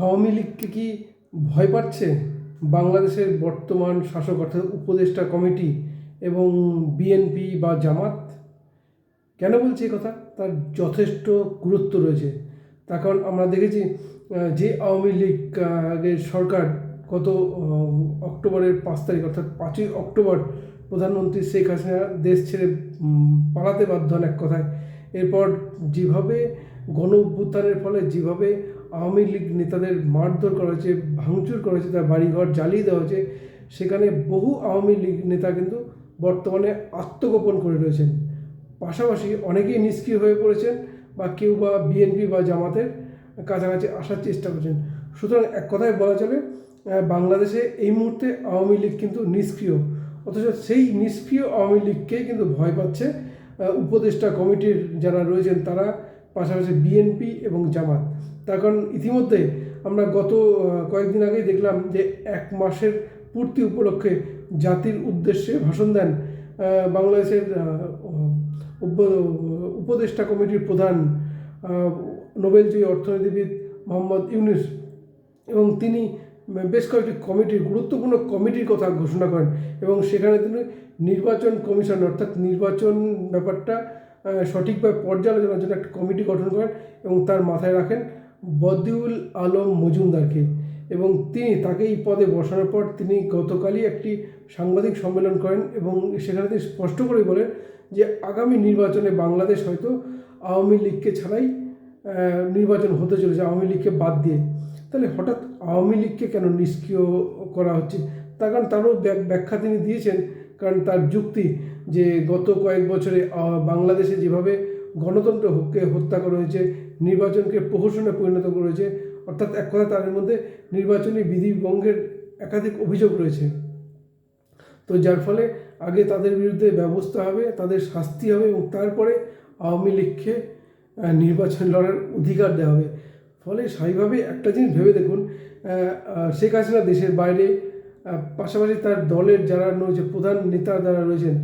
আওয়ামী লীগকে কি ভয় পাচ্ছে? বাংলাদেশের বর্তমান শাসক অর্থাৎ উপদেষ্টা কমিটি এবং বিএনপি বা জামাত? কেন বলছি কথা? তার যথেষ্ট গুরুত্ব রয়েছে। তার কারণ আমরা দেখেছি যে আওয়ামী লীগ আগের সরকার গত অক্টোবরের পাঁচ তারিখ অর্থাৎ পাঁচই অক্টোবর প্রধানমন্ত্রী শেখ হাসিনা দেশ ছেড়ে পালাতে বাধ্য হন এক কথায়। এরপর যেভাবে গণ অভ্যুত্থানের ফলে, যেভাবে আওয়ামী লীগ নেতাদের মারধর করা হয়েছে, ভাঙচুর করা হয়েছে, তার বাড়িঘর জ্বালিয়ে দেওয়া হয়েছে, সেখানে বহু আওয়ামী লীগ নেতা কিন্তু বর্তমানে আত্মগোপন করে রয়েছেন। পাশাপাশি অনেকেই নিষ্ক্রিয় হয়ে পড়েছেন বা কেউ বা বিএনপি বা জামাতের কাছাকাছি আসার চেষ্টা করছেন। সুতরাং এক কথায় বলা চলে বাংলাদেশে এই মুহূর্তে আওয়ামী লীগ কিন্তু নিষ্ক্রিয়। অথচ সেই নিষ্ক্রিয় আওয়ামী লীগকেই কিন্তু ভয় পাচ্ছে উপদেষ্টা কমিটির যারা রয়েছেন তারা। পাশাপাশি বিএনপি এবং জামাত। তার কারণ ইতিমধ্যে আমরা গত কয়েকদিন আগেই দেখলাম যে এক মাসের পূর্তি উপলক্ষে জাতির উদ্দেশ্যে ভাষণ দেন বাংলাদেশের উপদেষ্টা কমিটির প্রধান নোবেলজয়ী অর্থনীতিবিদ মোহাম্মদ ইউনুস। এবং তিনি বেশ কয়েকটি কমিটির, গুরুত্বপূর্ণ কমিটির কথা ঘোষণা করেন এবং সেখানে তিনি নির্বাচন কমিশন, অর্থাৎ নির্বাচন ব্যাপারটা সঠিকভাবে পর্যালোচনার জন্য একটা কমিটি গঠন করেন এবং তার মাথায় রাখেন বদিউল আলম মজুমদারকে। এবং তিনি তাকে এই পদে বসানোর পর তিনি গতকালই একটি সাংবাদিক সম্মেলন করেন এবং সেখানে তিনি স্পষ্ট করে বলেন যে আগামী নির্বাচনে বাংলাদেশ হয়তো আওয়ামী লীগকে ছাড়াই নির্বাচন হতে চলেছে, আওয়ামী লীগকে বাদ দিয়ে। তাহলে হঠাৎ আওয়ামী লীগকে কেন নিষ্ক্রিয় করা হচ্ছে? তার কারণ তারও ব্যাখ্যা তিনি দিয়েছেন কারণ তার যুক্তি যে গত কয়েক বছরে বাংলাদেশে যেভাবে গণতন্ত্রকে হত্যা করা হয়েছে, নির্বাচনকে প্রহসনে পরিণত করা হয়েছে, অর্থাৎ এক কথা তাদের মধ্যে নির্বাচনী বিধি ভঙ্গের একাধিক অভিযোগ রয়েছে। তো যার ফলে আগে তাদের বিরুদ্ধে ব্যবস্থা হবে, তাদের শাস্তি হবে এবং তারপরে আওয়ামী লীগকে নির্বাচন লড়ার অধিকার দেওয়া হবে। ফলে স্বাভাবিকভাবে একটা জিনিস ভেবে দেখুন শেখ হাসিনা দেশের বাইরে পাশাপাশি তার দলের যারা রয়েছে, প্রধান নেতা যারা রয়েছেন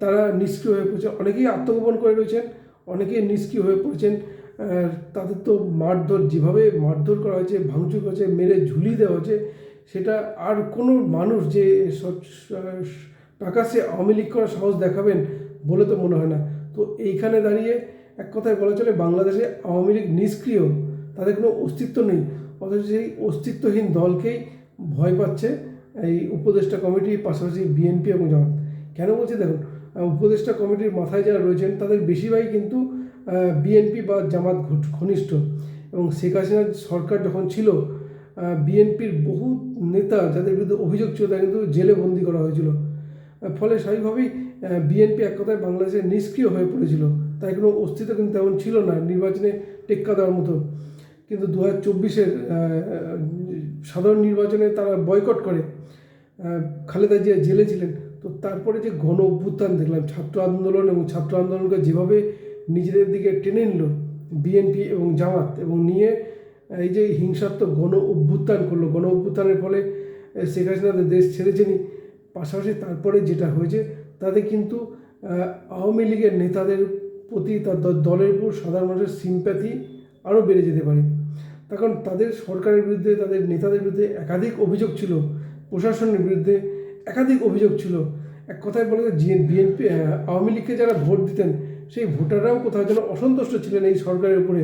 তারা নিষ্ক্রিয় হয়ে পড়ছে। অনেকেই আত্মগোপন করে রয়েছেন, অনেকেই নিষ্ক্রিয় হয়ে পড়েছেন তাদের তো মারধর, যেভাবে মারধর করা হয়েছে, ভাঙচুর করা মেরে ঝুলিয়ে দেওয়া হয়েছে, সেটা আর কোনো মানুষ যে প্রকাশ্যে আওয়ামী লীগ করার সাহস দেখাবেন বলে তো মনে হয় না। তো এইখানে দাঁড়িয়ে এক কথায় বলা চলে, বাংলাদেশে আওয়ামী লীগ নিষ্ক্রিয়, তাদের কোনো অস্তিত্ব নেই। অথচ সেই অস্তিত্বহীন দলকেই ভয় পাচ্ছে এই উপদেষ্টা কমিটি পাশাপাশি বিএনপি এবং জামাত। কেন বলছি দেখুন উপদেষ্টা কমিটির মাথায় যারা রয়েছেন, তাদের বেশিরভাগই কিন্তু বিএনপি বা জামাত ঘনিষ্ঠ। এবং শেখ হাসিনার সরকার যখন ছিল বিএনপির বহু নেতা যাদের বিরুদ্ধে অভিযোগ ছিল, তারা কিন্তু জেলে বন্দি করা হয়েছিল। ফলে স্বাভাবিকভাবেই বিএনপি এক কথায় বাংলাদেশে নিষ্ক্রিয় হয়ে পড়েছিল। তাই কোনো অস্তিত্ব কিন্তু তেমন ছিল না, নির্বাচনে টেক্কা দেওয়ার মতো। কিন্তু দু হাজার চব্বিশের সাধারণ নির্বাচনে তারা বয়কট করে। খালেদা জিয়া জেলে ছিলেন। তো তারপরে যে গণ অভ্যুত্থান দেখলাম, ছাত্র আন্দোলন এবং ছাত্র আন্দোলনকে যেভাবে নিজেদের দিকে টেনে নিল, বিএনপি এবং জামাত, এবং নিয়ে এই যে হিংসাত্মক গণ অভ্যুত্থান করল। গণ অভ্যুত্থানের ফলে শেখ হাসিনা তো দেশ ছেড়েছেনই পাশাপাশি তারপরে যেটা হয়েছে, তাতে কিন্তু আওয়ামী লীগের নেতাদের প্রতি তার দলের উপর সাধারণ মানুষের সিম্প্যাথি আরও বেড়ে যেতে পারে। কারণ তাদের সরকারের বিরুদ্ধে, তাদের নেতাদের বিরুদ্ধে একাধিক অভিযোগ ছিল, প্রশাসনের বিরুদ্ধে একাধিক অভিযোগ ছিল। এক কথায় বলে যে বিএনপি আওয়ামী লীগকে যারা ভোট দিতেন, সেই ভোটাররাও কোথাও যেন অসন্তুষ্ট ছিলেন এই সরকারের উপরে।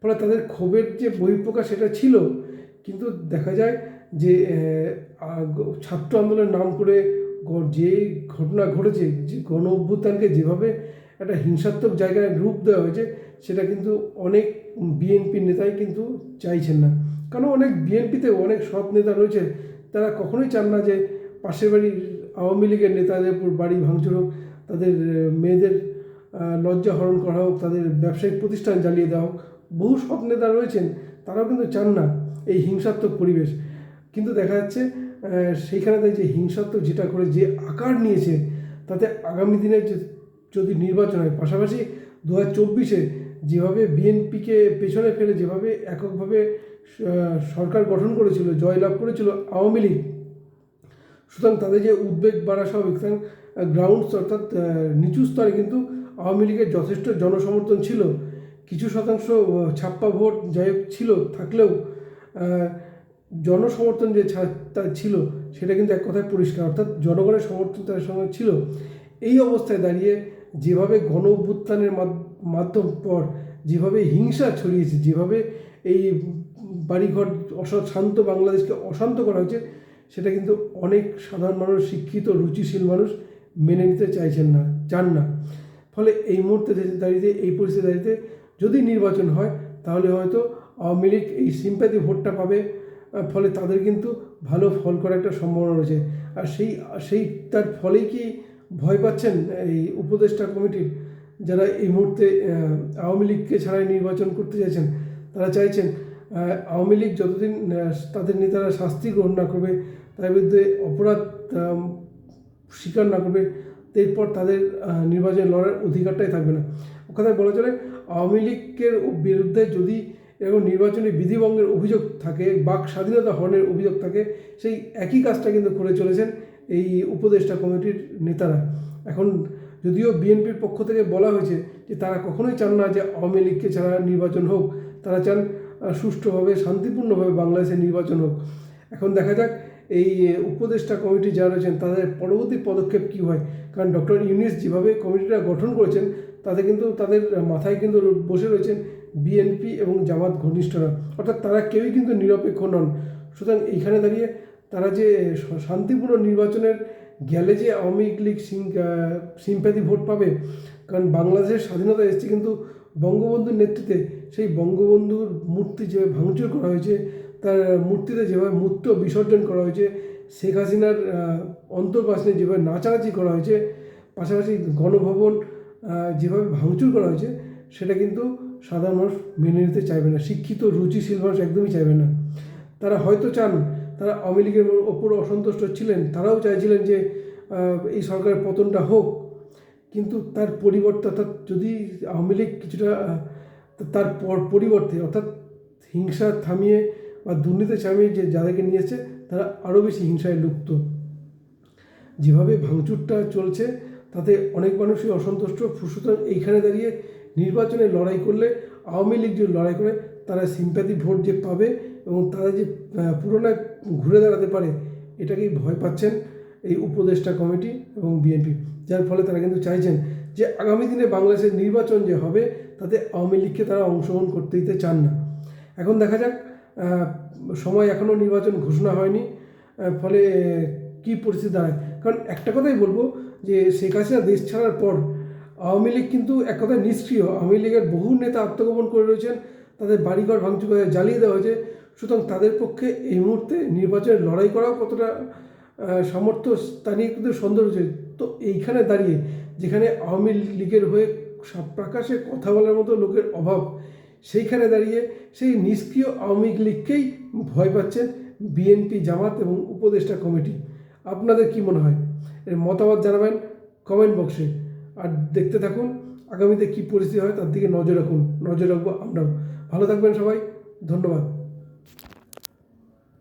ফলে তাদের ক্ষোভের যে বহিঃপ্রকাশ সেটা ছিল। কিন্তু দেখা যায় যে ছাত্র আন্দোলনের নাম করে যে ঘটনা ঘটেছে, যে গণ অভ্যুত্থানকে যেভাবে একটা হিংসাত্মক জায়গায় রূপ দেওয়া হয়েছে, সেটা কিন্তু অনেক বিএনপি নেতাই কিন্তু চাইছেন না। কারণ অনেক বিএনপিতে অনেক সৎ নেতা রয়েছে, তারা কখনোই চান না যে পাশের বাড়ির আওয়ামী লীগের নেতাদের উপর বাড়ি ভাঙচুর হোক, তাদের মেয়েদের লজ্জা হরণ করা হোক, তাদের ব্যবসায়িক প্রতিষ্ঠান জ্বালিয়ে দেওয়া হোক। বহু সৎ নেতা রয়েছেন, তারাও কিন্তু চান না এই হিংসাত্মক পরিবেশ। কিন্তু দেখা যাচ্ছে সেইখানে যে হিংসাত্মক যেটা করে যে আকার নিয়েছে, তাতে আগামী দিনে যে- যদি নির্বাচন হয়। পাশাপাশি দু হাজার চব্বিশে যেভাবে বিএনপিকে পেছনে ফেলে, যেভাবে এককভাবে সরকার গঠন করেছিল, জয়লাভ করেছিল আওয়ামী লীগ, সুতরাং তাদের যে উদ্বেগ বাড়া স্বাভাবিক কারণ গ্রাউন্ডস অর্থাৎ নিচু স্তরে কিন্তু আওয়ামী লীগের যথেষ্ট জনসমর্থন ছিল। কিছু শতাংশ ছাপ্পা ভোট যাই ছিল, থাকলেও জনসমর্থন যে তার ছিল, সেটা কিন্তু এক কথায় পরিষ্কার। অর্থাৎ জনগণের সমর্থন তার সঙ্গে ছিল। এই অবস্থায় দাঁড়িয়ে যেভাবে গণ অভ্যুত্থানের মাধ্যম পর যেভাবে হিংসা ছড়িয়েছে, যেভাবে এই বাড়িঘর অসৎ শান্ত বাংলাদেশকে অশান্ত করা হয়েছে, সেটা কিন্তু অনেক সাধারণ মানুষ, শিক্ষিত, রুচিশীল মানুষ মেনে নিতে চাইছেন না, চান না। ফলে এই মুহূর্তে দাঁড়িয়ে, এই পরিস্থিতি দাঁড়িয়ে যদি নির্বাচন হয়, তাহলে হয়তো আওয়ামী লীগ এই সিম্প্যাথি ভোটটা পাবে ফলে তাদের কিন্তু ভালো ফল করার একটা সম্ভাবনা রয়েছে। আর সেই সেই, তার ফলেই কি ভয় পাচ্ছেন এই উপদেষ্টা কমিটির যারা এই মুহূর্তে আওয়ামী লীগকে ছাড়াই নির্বাচন করতে চাইছেন, তারা চাইছেন আওয়ামী লীগ যতদিন তাদের নেতারা শাস্তি গ্রহণ না করবে তার বিরুদ্ধে অপরাধ স্বীকার না করবে, এরপর তাদের নির্বাচনে লড়ার অধিকারটাই থাকবে না। ও কথায় বলা চলে, আওয়ামী লীগের বিরুদ্ধে যদি এরকম নির্বাচনী বিধিভঙ্গের অভিযোগ থাকে, বাক স্বাধীনতা হরণের অভিযোগ থাকে, সেই একই কাজটা কিন্তু করে চলেছেন এই উপদেষ্টা কমিটির নেতারা। এখন যদিও বিএনপির পক্ষ থেকে বলা হয়েছে যে তারা কখনোই চান না যে আওয়ামী লীগকে ছাড়া নির্বাচন হোক, তারা চান সুষ্ঠুভাবে, শান্তিপূর্ণভাবে বাংলাদেশে নির্বাচন হোক। এখন দেখা যাক এই উপদেষ্টা কমিটি যারা রয়েছেন, তাদের পরবর্তী পদক্ষেপ কী হয়? কারণ ডক্টর ইউনিস যেভাবে কমিটিটা গঠন করেছেন, তাতে কিন্তু তাদের মাথায় কিন্তু বসে রয়েছেন বিএনপি এবং জামাত ঘনিষ্ঠরা। অর্থাৎ তারা কেউই কিন্তু নিরপেক্ষ নন। সুতরাং এইখানে দাঁড়িয়ে তারা যে শান্তিপূর্ণ নির্বাচনের গেলে যে আওয়ামী লীগ সিম্প্যাথি ভোট পাবে, কারণ বাংলাদেশের স্বাধীনতা এসেছে কিন্তু বঙ্গবন্ধুর নেতৃত্বে সেই বঙ্গবন্ধুর মূর্তি যেভাবে ভাঙচুর করা হয়েছে, তার মূর্তিতে যেভাবে মূর্ত বিসর্জন করা হয়েছে, শেখ হাসিনার অন্তর্বাসনে যেভাবে নাচানাচি করা হয়েছে, পাশাপাশি গণভবন যেভাবে ভাঙচুর করা হয়েছে, সেটা কিন্তু সাধারণ মানুষ মেনে নিতে চাইবে না, শিক্ষিত রুচিশীল মানুষ একদমই চাইবে না। তারা হয়তো চান তারা আওয়ামী লীগের ওপর অসন্তুষ্ট ছিলেন, তারাও চাইছিলেন যে এই সরকারের পতনটা হোক। কিন্তু তার পরিবর্তে অর্থাৎ যদি আওয়ামী লীগ কিছুটা তার পর- পরিবর্তে অর্থাৎ হিংসা থামিয়ে বা দুর্নীতি থামিয়ে যে যাদেরকে নিয়েছে, তারা আরও বেশি হিংসায় লুপ্ত। যেভাবে ভাঙচুরটা চলছে, তাতে অনেক মানুষই অসন্তুষ্ট। সুতরাং এইখানে দাঁড়িয়ে নির্বাচনে লড়াই করলে, আওয়ামী লীগ যে লড়াই করে, তারা সিম্প্যাথি ভোট যে পাবে এবং তারা যে পুরোনায় ঘুরে দাঁড়াতে পারে, এটাকেই ভয় পাচ্ছেন এই উপদেষ্টা কমিটি এবং বিএনপি। যার ফলে তারা কিন্তু চাইছেন যে আগামী দিনে বাংলাদেশের নির্বাচন যে হবে, তাতে আওয়ামী লীগকে তারা অংশগ্রহণ করতে দিতে চান না। এখন দেখা যাক সময় এখনও নির্বাচন ঘোষণা হয়নি ফলে কি পরিস্থিতি দাঁড়ায়। কারণ একটা কথাই বলব যে, শেখ হাসিনা দেশ ছাড়ার পর আওয়ামী লীগ কিন্তু এক কথায় নিষ্ক্রিয়। আওয়ামী লীগের বহু নেতা আত্মগোপন করে রয়েছেন, তাদের বাড়িঘর ভাঙচুর করে জ্বালিয়ে দেওয়া হয়েছে। সুতরাং তাদের পক্ষে এই মুহূর্তে নির্বাচনে লড়াই করাও কতটা সামর্থ্য, তা নিয়ে কিন্তু সন্দেহ রয়েছে। তো এইখানে দাঁড়িয়ে, যেখানে আওয়ামী লীগের হয়ে সা- প্রকাশ্যে কথা বলার মতো লোকের অভাব, সেইখানে দাঁড়িয়ে সেই নিষ্ক্রিয় আওয়ামী লীগকেই ভয় পাচ্ছেন বিএনপি জামাত এবং উপদেষ্টা কমিটি। আপনাদের কি মনে হয়? এর মতামত জানাবেন কমেন্ট বক্সে। আর দেখতে থাকুন, আগামীতে কী পরিস্থিতি হয় তার দিকে নজর রাখুন। নজর রাখব আমরাও। ভালো থাকবেন সবাই। ধন্যবাদ।